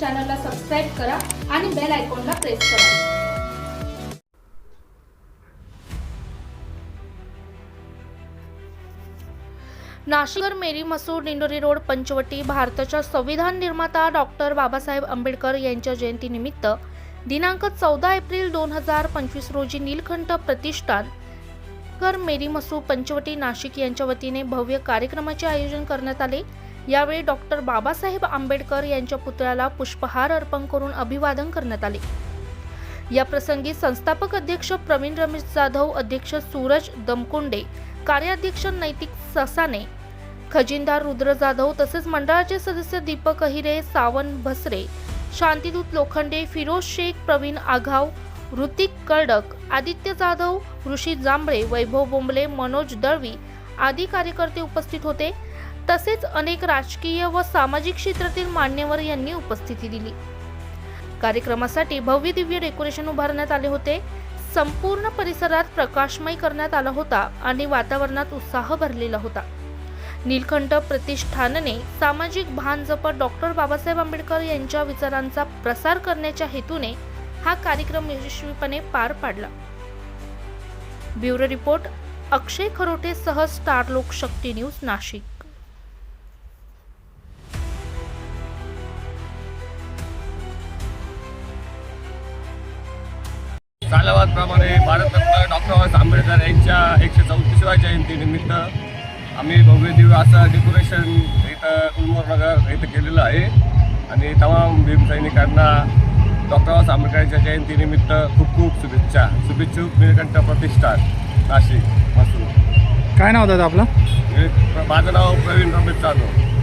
चॅनलला सबस्क्राईब करा आणि बेल आयकॉनला प्रेस करा. नाशिकर मेरी मसूर दिंडोरी रोड पंचवटी भारताच्या संविधान निर्माता डॉक्टर बाबासाहेब आंबेडकर यांच्या जयंतीनिमित्त दिनांक चौदा एप्रिल दोन हजार पंचवीस रोजी नीलकंठ प्रतिष्ठान कर मेरी मसूर पंचवटी नाशिक यांच्या वतीने भव्य कार्यक्रमाचे आयोजन करण्यात आले. यावेळी डॉक्टर बाबासाहेब आंबेडकर यांच्या पुतळ्याला पुष्पहार अर्पण करून अभिवादन करण्यात आले. या प्रसंगी संस्थापक अध्यक्ष प्रवीण रमेश जाधव अध्यक्ष सूरज दमकुंडे कार्याध्यक्ष नैतिक ससाने खजिनदार रुद्र जाधव तसेच मंडळाचे सदस्य दीपक अहिरे सावन भसरे शांतिदूत लोखंडे फिरोज शेख प्रवीण आघाव ऋतिक कर्डक आदित्य जाधव ऋषी जांभळे वैभव बोंबले मनोज दळवी आदी कार्यकर्ते उपस्थित होते. तसेच अनेक राजकीय व सामाजिक क्षेत्रातील मान्यवर यांनी उपस्थिती दिली. कार्यक्रमासाठी भव्य दिव्य डेकोरेशन उभारण्यात आले होते. संपूर्ण परिसरात प्रकाशमय करण्यात आला होता आणि वातावरणात उत्साह भरलेला होता. नीलकंठ प्रतिष्ठानने सामाजिक भान जपत डॉक्टर बाबासाहेब आंबेडकर यांच्या विचारांचा प्रसार करण्याच्या हेतूने हा कार्यक्रम यशस्वीपणे पार पाडला. ब्युरो रिपोर्ट अक्षय खरोटे सह स्टार लोकशक्ती न्यूज नाशिक. सालाबादप्रमाणे भारतरत्न डॉक्टर बाबासाहेब आंबेडकर यांच्या एकशे चौतीसव्या जयंतीनिमित्त आम्ही भव्य दिव्य असं डेकोरेशन इथं उल्मोरनगर इथं केलेलं आहे. आणि तमाम भीमसैनिकांना डॉक्टर बाबासाहेब आंबेडकरांच्या जयंतीनिमित्त खूप खूप शुभेच्छा. शुभेच्छुक निळकंठ प्रतिष्ठान नाशिक मसूर काय नाव दादा आपलं? माझं नाव प्रवीण रमेश जाधव.